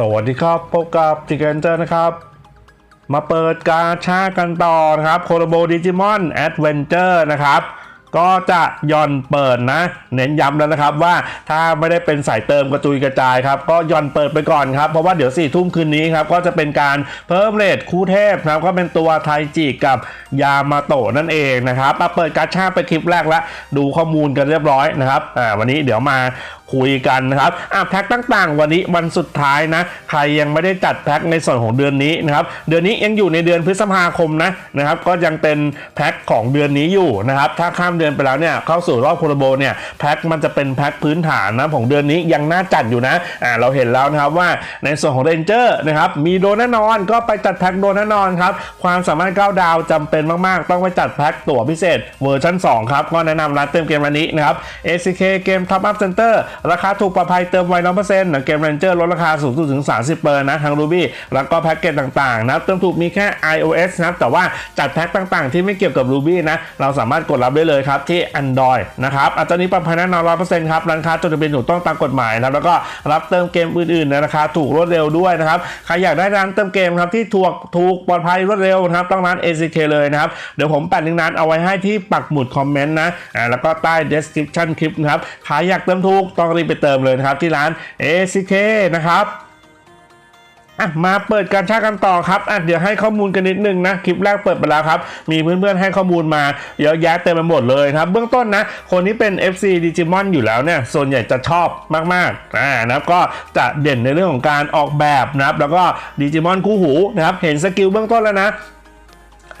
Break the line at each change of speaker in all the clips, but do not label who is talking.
สวัสดีครับ พบกับจิกเกนเจอร์นะครับ มาเปิดกาชากันต่อนะครับโคโรโบดิจิมอนแอดเวนเจอร์นะครับ ก็จะย่อนเปิดนะ เน้นย้ำแล้วนะครับว่าถ้าไม่ได้เป็นสายเติมกระจุยกระจายครับก็ย่อนเปิดไปก่อนครับ เพราะว่าเดี๋ยวสี่ทุ่มคืนนี้ครับ ก็จะเป็นการเพิ่มเรทคู่เทพนะครับ ก็เป็นตัวไทจิกับยามาโตะนั่นเองนะครับมาเปิดกาชาไปคลิปแรกแล้วดูข้อมูลกันเรียบร้อยนะครับอ่าวันนี้เดี๋ยวมาคุยกันนะครับอะแพ็คต่างๆ วันนี้วันสุดท้ายนะ ใครยังไม่ได้จัดแพ็คในส่วนของเดือนนี้นะครับ เดือนนี้ยังอยู่ในเดือนพฤษภาคมนะนะครับ ก็ยังเป็นแพ็คของเดือนนี้อยู่นะครับ ถ้าข้ามเดือนไปแล้วเนี่ยเข้าสู่รอบโคโรโบเนี่ยแพ็คมันจะเป็นแพ็คพื้นฐานนะของเดือนนี้ยังน่าจัดอยู่นะอ่าเราเห็นแล้วนะครับว่าในส่วนของเรนเจอร์นะครับมีโดนแน่นอนก็ไปจัดแพ็คโดนแน่นอนครับความสามารถ9ดาวจำเป็นมากๆ ต้องไปจัดแพ็คตั๋วพิเศษเวอร์ชัน2ครับก็แนะนำร้านเติมเกมวันนี้นะครับ ACK เกม Top Up Center ราคาถูกปลอดภัยเติมไวร้อยเปอร์เซ็นต์เกม Ranger ลดราคาสูงสุดถึง 30เปอร์นะทาง Ruby แล้วก็แพ็กเกจต่างๆนะเติมถูกมีแค่ iOS นะแต่ว่าจัดแพ็คต่างๆ ที่ไม่เกี่ยวกับ Ruby นะเราสามารถกดรับได้เลยครับที่ Android นะครับอันนี้ปลอดภัยแน่นอนร้อยเปอร์เซ็นต์ครับร้านค้าจดทะเบียนถูกต้องตามกฎหมายนะแล้วก็รับเติมเกมอื่นๆในราคาถูกรวดเร็วด้วยนะครับใครอยากได้ร้านเติมเกมครับที่ถูกถูกปลอดภัยรวดเร็วนะครับต้องร้าน ACK เลยนะครับเดี๋ยวผมแปะลิงก์นั้นเอาไว้ให้ที่ปักหมุดคอมเมนต์นะอ่าแล้วก็ใต้ description คลิปนะครับใครอยากเติมถูกต้องรีบไปเติมเลยนะครับที่ร้าน ACK นะครับอะมาเปิดการชากันต่อครับอะเดี๋ยวให้ข้อมูลกันนิดนึงนะคลิปแรกเปิดไปแล้วครับ มีเพื่อนๆให้ข้อมูลมาเยอะแยะเต็มไปหมดเลยครับ เบื้องต้นนะ คนที่เป็น FC Digimon อยู่แล้วเนี่ยส่วนใหญ่จะชอบมากๆอ่านะครับก็จะเด่นในเรื่องของการออกแบบนะครับ แล้วก็ดิจิมอนคู่หูนะครับ เห็นสกิลเบื้องต้นแล้วนะ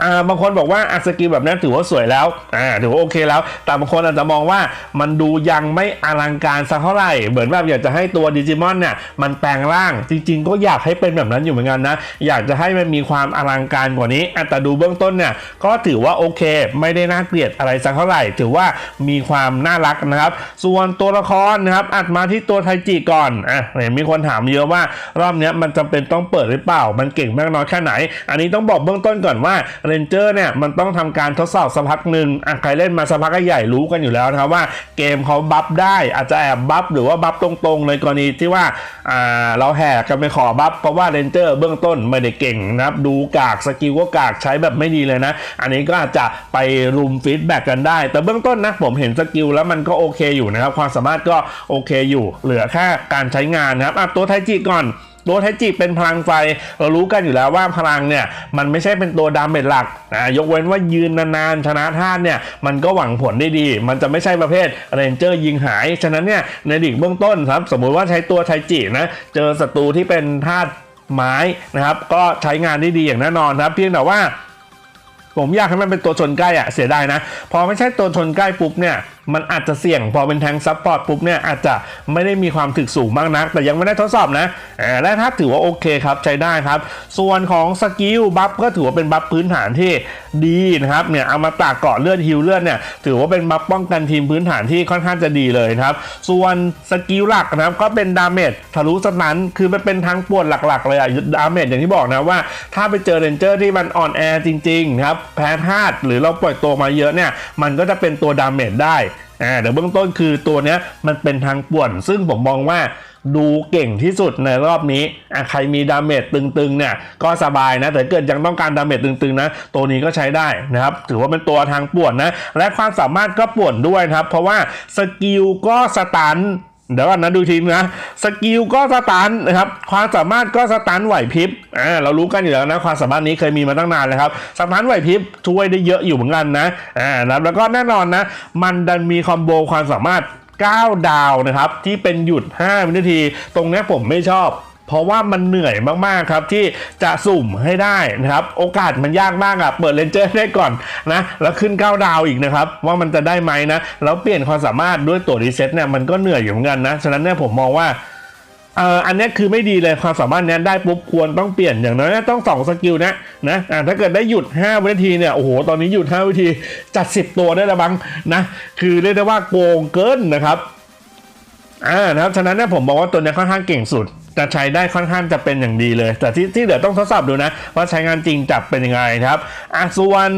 อ่าบางคนบอกว่าอัสกิลแบบนั้นถือว่าสวยแล้วอ่าถือว่าโอเคแล้ว แต่บางคนอาจจะมองว่ามันดูยังไม่อลังการสักเท่าไหร่เหมือนแบบอยากจะให้ตัวดิจิมอนเนี่ยมันแปลงร่างจริง ๆ ก็อยากให้เป็นแบบนั้นอยู่เหมือนกันนะ อยากจะให้มันมีความอลังการกว่านี้แต่ดูเบื้องต้นเนี่ยก็ถือว่าโอเค ไม่ได้น่าเกลียดอะไรสักเท่าไหร่ ถือว่ามีความน่ารักนะครับ ส่วนตัวละครนะครับอัดมาที่ตัวไทจิก่อนอะเห็นมีคนถามเยอะว่ารอบนี้มันจำเป็นต้องเปิดหรือเปล่า มันเก่งมากน้อยแค่ไหน อันนี้ต้องบอกเบื้องต้นก่อนว่าเรนเจอร์เนี่ยมันต้องทำการทดสอบสักพักหนึ่งอะใครเล่นมาสักพักก็ใหญ่รู้กันอยู่แล้วนะครับว่าเกมเขาบัฟได้อาจจะแอบบัฟหรือว่าบัฟตรงๆ ในกรณีที่ว่าอ่าเราแหกกันไปขอบัฟเพราะว่าเรนเจอร์เบื้องต้นไม่ได้เก่งนะครับดูกากสกิลก็กากใช้แบบไม่ดีเลยนะ อันนี้ก็อาจจะไปรุมฟีดแบ็กกันได้ แต่เบื้องต้นนะผมเห็นสกิลแล้วมันก็โอเคอยู่นะครับความสามารถก็โอเคอยู่ เหลือแค่การใช้งานนะครับอะตัวไทจิก่อน ตัวไทจิเป็นพลังไฟ เรารู้กันอยู่แล้วว่าพลังเนี่ย มันไม่ใช่เป็นตัวดาเมจหลักนะยกเว้นว่ายืนนานๆ ชนะธาตุเนี่ย มันก็หวังผลได้ดี มันจะไม่ใช่ประเภทเรนเจอร์ยิงหาย ฉะนั้นเนี่ย ในดิกเบื้องต้นครับ สมมุติว่าใช้ตัวไทจินะ เจอศัตรูที่เป็นธาตุไม้นะครับ ก็ใช้งานได้ดีอย่างแน่นอนครับ เพียงแต่ว่า ผมอยากให้มันเป็นตัวชนใกล้อะเสียดายนะ พอไม่ใช่ตัวชนใกล้ปุ๊บเนี่ย มันอาจจะเสี่ยงพอเป็นแทงซับพอร์ตปุ๊บเนี่ยอาจจะไม่ได้มีความถึกสูงมากนัก แต่ยังไม่ได้ทดสอบนะและถ้าถือว่าโอเคครับใช้ได้ครับ ส่วนของสกิลบัฟก็ถือว่าเป็นบัฟพื้นฐานที่ดีนะครับเนี่ยเอามาตากเกาะเลือดฮิลเลือดเนี่ยถือว่าเป็นบัฟป้องกันทีมพื้นฐานที่ค่อนข้างจะดีเลยครับ ส่วนสกิลหลักนะครับก็เป็นดาเมจทะลุสตันคือมันเป็นทางปวดหลักๆ เลยอะดาเมจอย่างที่บอกนะว่า ถ้าไปเจอเรนเจอร์ที่มันอ่อนแอจริงๆนะครับแพ้ธาตุหรือเราปล่อยตัวมาเยอะเนี่ยมันก็จะเป็นตัวดาเมจได้อ่าเดี๋ยวเบื้องต้นคือตัวเนี้ยมันเป็นทางป่วน ซึ่งผมมองว่าดูเก่งที่สุดในรอบนี้อะใครมีดาเมจตึงๆเนี่ยก็สบายนะ แต่เกิดยังต้องการดาเมจตึงๆนะ ตัวนี้ก็ใช้ได้นะครับ ถือว่าเป็นตัวทางป่วนนะ และความสามารถก็ป่วนด้วยนะครับ เพราะว่าสกิลก็สตัน เดี๋ยวก่อนนะดูทีมนะสกิลก็สตันนะครับความสามารถก็สตันไหวพริบอ่าเรารู้กันอยู่แล้วนะความสามารถนี้เคยมีมาตั้งนานแล้วครับสตันไหวพริบช่วยได้เยอะอยู่เหมือนกันนะอ่านะแล้วก็แน่นอนนะ มันดันมีคอมโบความสามารถ 9 ดาวนะครับที่เป็นหยุด 5 วินาที ตรงนี้ผมไม่ชอบ เพราะว่ามันเหนื่อยมากๆครับที่จะสุ่มให้ได้นะครับ โอกาสมันยากมากอะเปิดเลนเจอร์ได้ก่อนนะแล้วขึ้น9ดาวอีกนะครับว่ามันจะได้ไหมนะแล้วเปลี่ยนความสามารถด้วยตัวรีเซ็ตเนี่ยมันก็เหนื่อยอยู่เหมือนกันนะฉะนั้นเนี่ยผมมองว่าเอ่ออันนี้คือไม่ดีเลยความสามารถเนี้ยได้ปุ๊บควรต้องเปลี่ยนอย่างน้อยต้องสองสกิลนะนะอ่าถ้าเกิดได้หยุด5วินาทีเนี่ยโอ้โหตอนนี้หยุด5วินาทีจัด 10 ตัวได้แล้วบ้างนะคือเรียกได้ว่าโกงเกินนะครับอ่านะครับฉะนั้นเนี่ยผมบอกว่าตัวเนี้ยค่อนข้างเก่งสุด จะใช้ได้ค่อนข้างจะเป็นอย่างดีเลย แต่ที่ที่เหลือต้องทดสอบดูนะ ว่าใช้งานจริงจับเป็นยังไงครับอะส่วน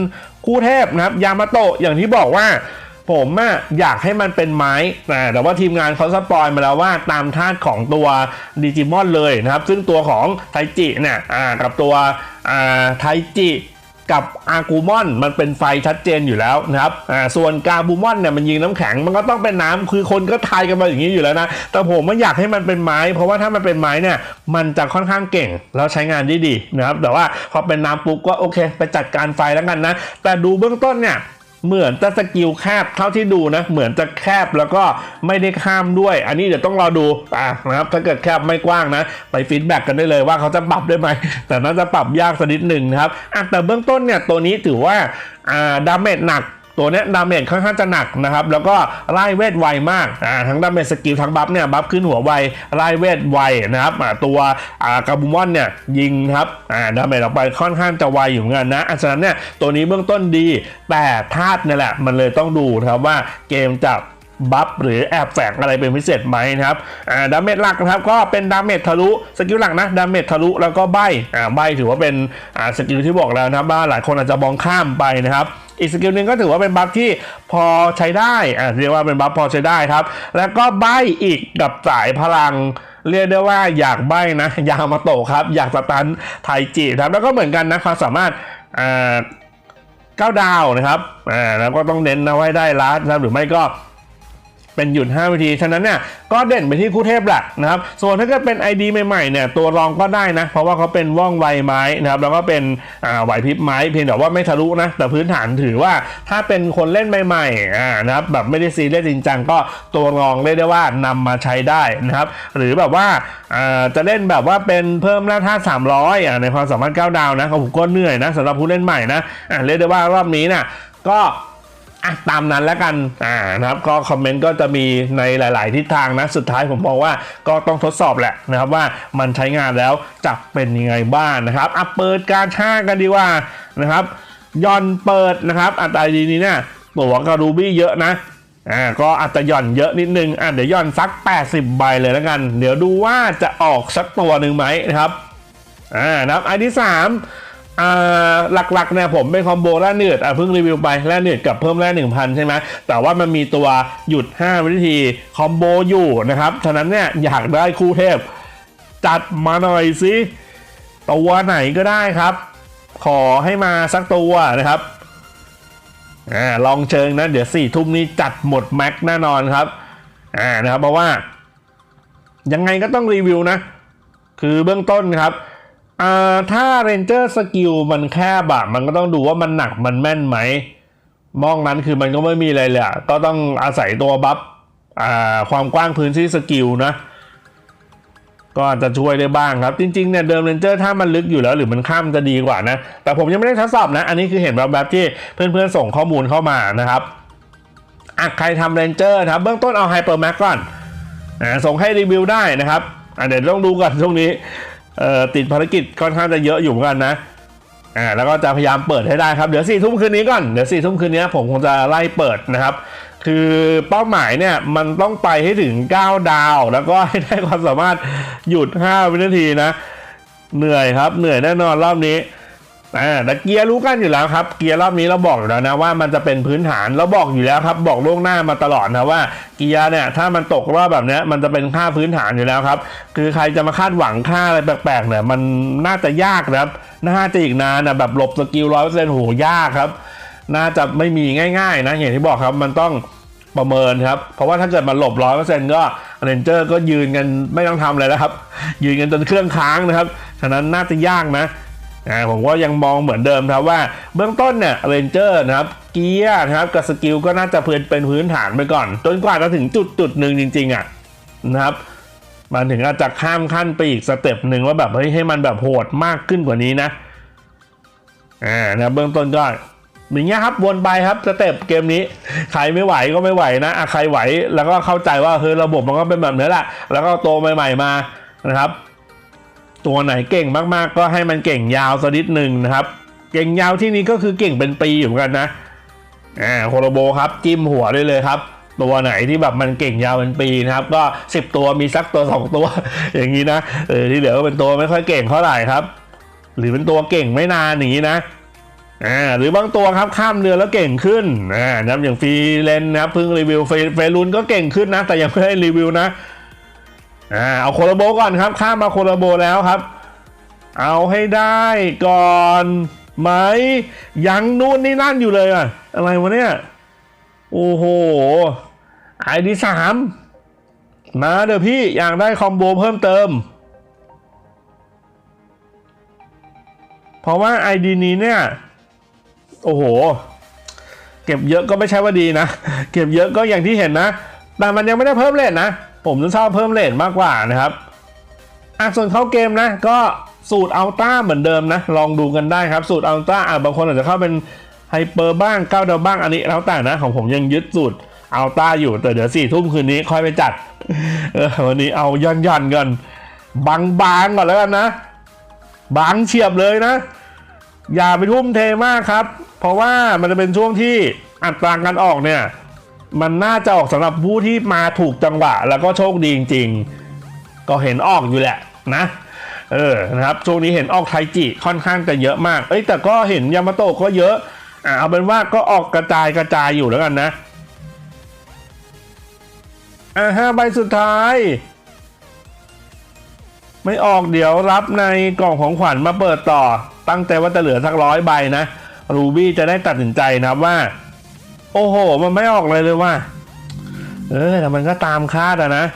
คู่เทพนะครับยามาโตะอย่างที่บอกว่าผมอะอยากให้มันเป็นไม้แต่แต่ว่าทีมงานเขาสปอยมาแล้วว่าตามธาตุของตัวดิจิมอนเลยนะครับ ซึ่งตัวของไทจิเนี่ยกับตัวไทจิ กับอากูมอนมันเป็นไฟชัดเจนอยู่แล้วนะครับอ่าส่วนกาบูมอนเนี่ยมันยิงน้ำแข็งมันก็ต้องเป็นน้ำคือคนก็ทายกันมาอย่างนี้อยู่แล้วนะ แต่ผมไม่อยากให้มันเป็นไม้ เพราะว่าถ้ามันเป็นไม้เนี่ยมันจะค่อนข้างเก่งแล้วใช้งานได้ดีนะครับแต่ว่าพอเป็นน้ำปุ๊บก็โอเค ไปจัดการไฟแล้วกันนะ แต่ดูเบื้องต้นเนี่ย เหมือนจะสกิลแคบเท่าที่ดูนะ เหมือนจะแคบแล้วก็ไม่ได้ข้ามด้วย อันนี้เดี๋ยวต้องรอดูอะนะครับถ้าเกิดแคบไม่กว้างนะ ไปฟีดแบ็กกันได้เลยว่าเขาจะปรับได้ไหม แต่น่าจะปรับยากสักนิดหนึ่งนะครับอะแต่เบื้องต้นเนี่ยตัวนี้ถือว่าอ่าดาเมจหนัก ตัวเนี้ยดาเมจค่อนข้างจะหนักนะครับ แล้วก็ไล่เวทไวมากอ่าทั้งดาเมจสกิลทั้งบัฟเนี่ยบัฟขึ้นหัวไวไล่เวทไวนะครับอ่าตัวอ่ากาบูมอนเนี่ยยิงครับอ่าดาเมจออกไปค่อนข้างจะไวอยู่เหมือนกันนะอันฉะนั้นเนี่ยตัวนี้เบื้องต้นดี แต่ธาตุเนี่ยแหละมันเลยต้องดูนะครับว่าเกมจะ บัฟหรือแอบแฝงอะไรเป็นพิเศษไหมนะครับอ่าดาเมจหลักนะครับก็เป็นดาเมจทะลุสกิลหลักนะดาเมจทะลุแล้วก็ใบอ่าใบถือว่าเป็นอ่าสกิลที่บอกแล้วนะครับว่าหลายคนอาจจะมองข้ามไปนะครับอีกสกิลหนึ่งก็ถือว่าเป็นบัฟที่พอใช้ได้อ่าเรียกว่าเป็นบัฟพอใช้ได้ครับ แล้วก็ใบอีกกับสายพลังเรียกได้ว่าอยากใบนะยามาโตครับ อยากสตันไทจิครับแล้วก็เหมือนกันนะความสามารถอ่าเก้าดาวนะครับอ่าแล้วก็ต้องเน้นนะไว้ได้ลัดนะครับหรือไม่ก็ เป็นหยุด5วิธี ฉะนั้นเนี่ยก็เด่นไปที่คู่เทพหละนะครับ ส่วนถ้าเกิดเป็น ID ใหม่ๆเนี่ยตัวรองก็ได้นะ เพราะว่าเขาเป็นว่องไวไม้นะครับแล้วก็เป็นไหวพริบไม้เพียงแต่ว่าไม่ทะลุนะ แต่พื้นฐานถือว่าถ้าเป็นคนเล่นใหม่ๆนะครับแบบไม่ได้ซีเรียสจริงจังก็ตัวรองเรียกได้ว่านำมาใช้ได้นะครับหรือแบบว่าจะเล่นแบบว่าเป็นเพิ่มแร่ธาตุ300อ่าในความสามารถ9ดาวนะผมก็เหนื่อยนะสำหรับผู้เล่นใหม่นะเรียกได้ว่ารอบนี้น่ะก็ อะตามนั้นแล้วกันอ่านะครับก็คอมเมนต์ก็จะมีในหลาย ๆ ทิศทางนะสุดท้ายผมมองว่าก็ต้องทดสอบแหละนะครับว่ามันใช้งานแล้วจะเป็นยังไงบ้างนะครับอะเปิดการช่ากันดีกว่านะครับย่อนเปิดนะครับอัตราดีนี้เนี่ยตัวกับรูบี้เยอะนะอ่าก็อาจจะหย่อนเยอะนิดนึงอะเดี๋ยวหย่อนสัก 80 ใบเลยแล้วกัน เดี๋ยวดูว่าจะออกสักตัวหนึ่งไหมนะครับอ่านะครับอันที่สามอ่า หลักๆเนี่ยผมเป็นคอมโบแร่เนือดอะเพิ่งรีวิวไปแร่เนือดกับเพิ่มแร่หนึ่งพันใช่ไหมแต่ว่ามันมีตัวหยุด 5 วิธีคอมโบอยู่นะครับ ฉะนั้นเนี่ยอยากได้คู่เทพ จัดมาหน่อยสิตัวไหนก็ได้ครับ ขอให้มาสักตัวนะครับอ่าลองเชิงนะ เดี๋ยวสี่ทุ่มนี้จัดหมดแม็กแน่นอนครับอ่านะครับเพราะว่า ยังไงก็ต้องรีวิวนะ คือเบื้องต้นครับ อ่าถ้าเรนเจอร์สกิลมันแคบอะมันก็ต้องดูว่ามันหนักมันแม่นไหมมองนั้นคือมันก็ไม่มีอะไรเลยก็ต้องอาศัยตัวบัฟอ่าความกว้างพื้นที่สกิลนะก็อาจจะช่วยได้บ้างครับ จริงๆเนี่ยเดิมเรนเจอร์ถ้ามันลึกอยู่แล้วหรือมันข้ามจะดีกว่านะ แต่ผมยังไม่ได้ทดสอบนะ อันนี้คือเห็นแบบแบบที่เพื่อนๆส่งข้อมูลเข้ามานะครับอะใครทำเรนเจอร์นะครับเบื้องต้นเอาไฮเปอร์แม็กก่อนส่งให้รีวิวได้นะครับอะเดี๋ยวต้องดูก่อนช่วงนี้ ติดภารกิจค่อนข้างจะเยอะอยู่เหมือนกันนะอ่าแล้วก็จะพยายามเปิดให้ได้ครับเดี๋ยวสี่ทุ่มคืนนี้ก่อนเดี๋ยวสี่ทุ่มคืนนี้ผมคงจะไล่เปิดนะครับ คือเป้าหมายเนี่ยมันต้องไปให้ถึง 9 ดาว แล้วก็ให้ได้ความสามารถหยุด 5 วินาทีนะ เหนื่อยครับเหนื่อยแน่นอนรอบนี้ อ่าแต่เกียร์รู้กันอยู่แล้วครับ เกียร์รอบนี้เราบอกอยู่แล้วนะว่ามันจะเป็นพื้นฐานเราบอกอยู่แล้วครับ บอกล่วงหน้ามาตลอดนะว่าเกียร์เนี่ยถ้ามันตกรอบแบบนี้มันจะเป็นค่าพื้นฐานอยู่แล้วครับ คือใครจะมาคาดหวังค่าอะไรแปลกๆเนี่ยมันน่าจะยากนะครับน่าจะอีกนานนะแบบหลบสกิลร้อยเปอร์เซ็นต์โหยากครับ น่าจะไม่มีง่าย ๆ นะอย่างที่บอกครับมันต้องประเมินครับ เพราะว่าถ้าเกิดมันหลบร้อยเปอร์เซ็นต์ก็เรนเจอร์ก็ยืนกันไม่ต้องทำอะไรแล้วครับ ยืนกันจนเครื่องค้างนะครับฉะนั้นน่าจะยากนะ อ่าผมก็ยังมองเหมือนเดิมครับว่าเบื้องต้นเนี่ยเรนเจอร์นะครับเกียร์นะครับกับสกิลก็น่าจะเพื่อนเป็นพื้นฐานไปก่อน จนกว่าจะถึงจุดจุดหนึ่งจริง ๆอะนะครับมันถึงอาจจะข้ามขั้นไปอีกสเต็ปหนึ่งว่าแบบเฮ้ยให้มันแบบโหดมากขึ้นกว่านี้นะอ่านะเบื้องต้นก็อย่างเงี้ยครับวนไปครับสเต็ปเกมนี้ใครไม่ไหวก็ไม่ไหวนะอะใครไหวแล้วก็เข้าใจว่าเฮ้ยระบบมันก็เป็นแบบนี้แหละแล้วก็โตใหม่ ๆมานะครับ ตัวไหนเก่งมากๆ ก็ให้มันเก่งยาวสักนิดหนึ่งนะครับ เก่งยาวที่นี้ก็คือเก่งเป็นปีอยู่เหมือนกันนะอ่าโคโรโบครับจิ้มหัวได้เลยครับตัวไหนที่แบบมันเก่งยาวเป็นปีนะครับ ก็ 10 ตัวมีสักตัว 2 ตัว อย่างนี้นะเออที่เหลือก็เป็นตัวไม่ค่อยเก่งเท่าไหร่ครับ หรือเป็นตัวเก่งไม่นานอย่างนี้นะอ่าหรือบางตัวครับข้ามเรือแล้วเก่งขึ้นอ่านะครับอย่างฟรีเลนนะครับเพิ่งรีวิวเฟเฟรุนก็เก่งขึ้นนะ แต่ยังไม่ได้รีวิวนะ อ่าเอาโคโลโบก่อนครับ ข้ามมาโคโลโบแล้วครับ เอาให้ได้ก่อนไหมยังนู่นนี่นั่นอยู่เลยอะอะไรวะเนี่ย โอ้โหไอดีสามมาเดี๋ยวพี่อยากได้คอมโบเพิ่มเติม เพราะว่า ID นี้เนี่ย โอ้โห เก็บเยอะก็ไม่ใช่ว่าดีนะ เก็บเยอะก็อย่างที่เห็นนะ แต่มันยังไม่ได้เพิ่มเลทนะ ผมจะชอบเพิ่มเลทมากกว่านะครับอะส่วนเข้าเกมนะก็สูตรอัลต้าเหมือนเดิมนะ ลองดูกันได้ครับ สูตรอัลต้าอะบางคนอาจจะเข้าเป็นไฮเปอร์บ้างก้าวดาวบ้างอันนี้แล้วแต่นะ ของผมยังยึดสูตรอัลต้าอยู่แต่เดี๋ยวสี่ทุ่มคืนนี้ค่อยไปจัดเออวันนี้เอาย่อนย่อนกันบางๆก่อนแล้วกันนะ บางเฉียบเลยนะ อย่าไปทุ่มเทมากครับ เพราะว่ามันจะเป็นช่วงที่อัตราการออกเนี่ย มันน่าจะออกสำหรับผู้ที่มาถูกจังหวะ แล้วก็โชคดีจริงๆ ก็เห็นออกอยู่แหละนะเออนะครับช่วงนี้เห็นออกไทจิค่อนข้างจะเยอะมาก เอ้ยแต่ก็เห็นยามาโตะก็เยอะอ่าเอาเป็นว่าก็ออกกระจายกระจายอยู่แล้วกันนะอ่าห้าใบสุดท้าย ไม่ออกเดี๋ยวรับในกล่องของขวัญมาเปิดต่อ ตั้งใจว่าจะเหลือสักร้อยใบนะ รูบี้จะได้ตัดสินใจนะครับว่า โอ้โห มันไม่ออกเลยเลยว่าเออแต่มันก็ตามคาดอะนะ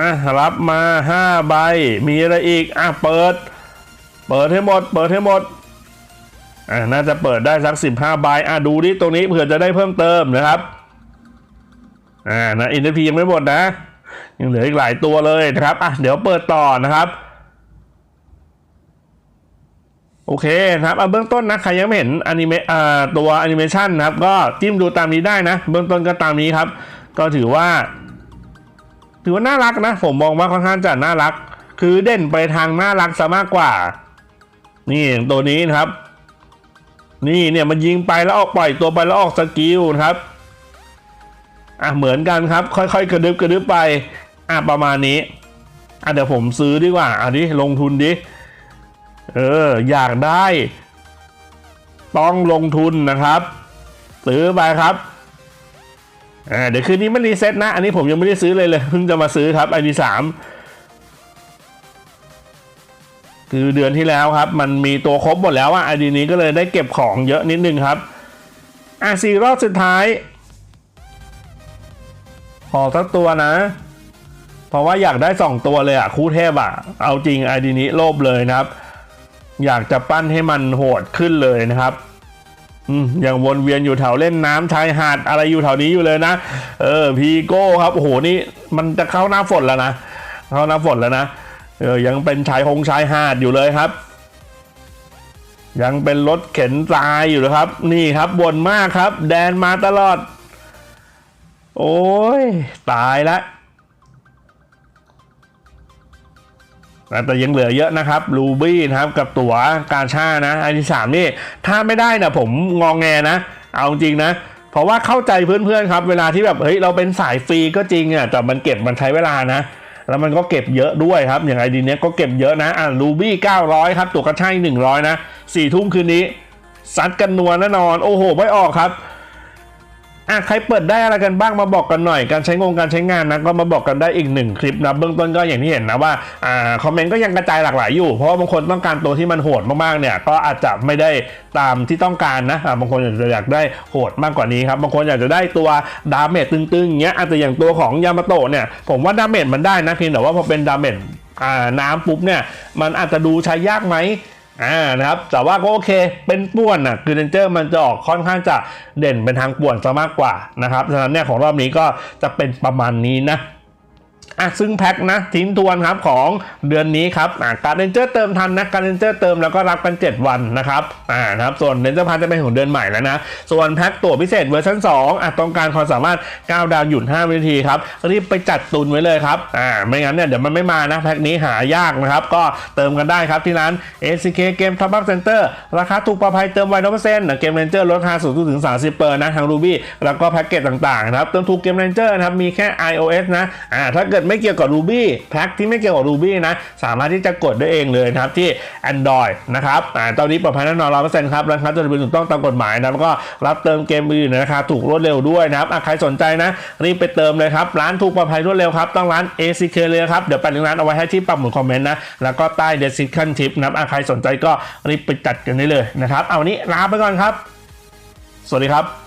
อะ รับมาห้าใบ มีอะไรอีก อะ เปิด เปิดให้หมด เปิดให้หมด อะ น่าจะเปิดได้สักสิบห้าใบ อะ ดูดิตรงนี้เผื่อจะได้เพิ่มเติมนะครับ อ่า นะอินเตอร์พียังไม่หมดนะ ยังเหลืออีกหลายตัวเลยนะครับ อะ เดี๋ยวเปิดต่อนะครับ โอเคนะครับเอาเบื้องต้นนะใครยังไม่เห็นอนิเมะตัวแอนิเมชันนะครับ ก็จิ้มดูตามนี้ได้นะ เบื้องต้นก็ตามนี้ครับ ก็ถือว่า ถือว่าน่ารักนะ ผมมองว่าค่อนข้างจะน่ารัก คือเด่นไปทางน่ารักซะมากกว่า นี่องตัวนี้นะครับ นี่เนี่ยมันยิงไปแล้วออกปล่อยตัวไปแล้วออกสกิลนะครับอะเหมือนกันครับ ค่อย ๆ กระดึบกระดึบไปอะประมาณนี้อะเดี๋ยวผมซื้อดีกว่าอะดิลงทุนดิ เอออยากได้ ต้องลงทุนนะครับ ซื้อไปครับอ่าเดี๋ยวคืนนี้มันรีเซ็ตนะ อันนี้ผมยังไม่ได้ซื้อเลยเลยเพิ่งจะมาซื้อครับไอดีสามคือเดือนที่แล้วครับ มันมีตัวครบหมดแล้วอะไอดีนี้ก็เลยได้เก็บของเยอะนิดนึงครับอะสี่รอบสุดท้ายขอสักตัวนะ เพราะว่าอยากได้สองตัวเลยอะคู่เทพอะเอาจริงไอดีนี้โลภเลยนะครับ อยากจะปั้นให้มันโหดขึ้นเลยนะครับอืมยังวนเวียนอยู่แถวเล่นน้ำชายหาดอะไรอยู่แถวนี้อยู่เลยนะ เออพีโก้ครับโอ้โหนี่มันจะเข้าหน้าฝนแล้วนะ เข้าหน้าฝนแล้วนะเออยังเป็นชายหงชายหาดอยู่เลยครับ ยังเป็นรถเข็นทรายอยู่เลยครับ นี่ครับวนมากครับ แดนมาตลอด โอ้ยตายละ แต่ยังเหลือเยอะนะครับรูบี้นะครับกับตั๋วกาชานะ อันที่สามนี่ ถ้าไม่ได้นะผมงองแงนะ เอาจริงนะเพราะว่าเข้าใจเพื่อนๆครับเวลาที่แบบเฮ้ยเราเป็นสายฟรีก็จริงอะแต่มันเก็บมันใช้เวลานะ แล้วมันก็เก็บเยอะด้วยครับ อย่างไอดีเนี้ยก็เก็บเยอะนะอ่ารูบี้900 ครับตัวกระช่าย100 นะสี่ทุ่มคืนนี้ซัดกันนัวแน่นอน โอ้โห ไม่ออกครับ อะใครเปิดได้อะไรกันบ้างมาบอกกันหน่อยการใช้งงการใช้งานนะก็มาบอกกันได้อีกหนึ่งคลิปนะเบื้องต้นก็อย่างที่เห็นนะว่าอ่าคอมเมนต์ก็ยังกระจายหลากหลายอยู่ เพราะว่าบางคนต้องการตัวที่มันโหดมากๆเนี่ยก็อาจจะไม่ได้ตามที่ต้องการนะอ่าบางคนอาจจะอยากได้โหดมากกว่านี้ครับบางคนอยากจะได้ตัวดาเมจตึงๆอย่างเงี้ยอาจจะอย่างตัวของยามาโตะเนี่ยผมว่าดาเมจมันได้นะเพียงแต่ว่าพอเป็นดาเมจอ่าน้ำปุ๊บเนี่ยมันอาจจะดูใช้ยากไหม อ่านะครับแต่ว่าก็โอเคเป็นป่วนอะคือเรนเจอร์มันจะออกค่อนข้างจะเด่นเป็นทางป่วนซะมากกว่านะครับฉะนั้นเนี่ยของรอบนี้ก็จะเป็นประมาณนี้นะ อะซึ่งแพ็คนะทิ้งทวนครับของเดือนนี้ครับอ่าการเรนเจอร์เติมทันนะการเรนเจอร์เติมแล้วก็รับกัน 7 วันนะครับอ่านะครับส่วนเรนเจอร์พันจะเป็นของเดือนใหม่แล้วนะ ส่วนแพ็คตั๋วพิเศษเวอร์ชัน2อะต้องการความสามารถ 9 ดาวหยุ่น5วินาทีครับรีบไปจัดตุนไว้เลยครับอ่าไม่งั้นเนี่ยเดี๋ยวมันไม่มานะแพ็คนี้หายากนะครับก็เติมกันได้ครับที่ร้าน ACK Game Top Up Center ราคาถูกปลอดภัยเติมไวร้อยเปอร์เซ็นต์เกมเรนเจอร์ลด5สูงถึง 30เปอร์นะทาง Ruby แล้วก็แพ็กเกจต่างๆนะครับเติมถูกเกมเรนเจอร์นะครับมีแค่ iOS นะอ่าถ้าเกิดไม่เกี่ยวกับ Ruby แพ็คที่ไม่เกี่ยวกับ Ruby นะ สามารถที่จะกดได้เองเลยนะครับที่ Android นะครับอ่าตอนนี้ปลอดภัยแน่นอนร้อยเปอร์เซ็นต์ครับร้านค้าจดทะเบียนถูกต้องตามกฎหมายนะแล้วก็รับเติมเกมอื่นในราคาถูกรวดเร็วด้วยนะครับใครสนใจนะรีบไปเติมเลยครับร้านถูกปลอดภัยรวดเร็วครับต้องร้าน ACK เลยครับเดี๋ยวแปะลิงก์ร้านเอาไว้ให้ที่ปักหมุดคอมเมนต์นะแล้วก็ใต้ description tip นะครับอะใครสนใจก็รีบไปจัดกันได้เลยนะครับเอาวันนี้ลาไปก่อนครับ สวัสดีครับ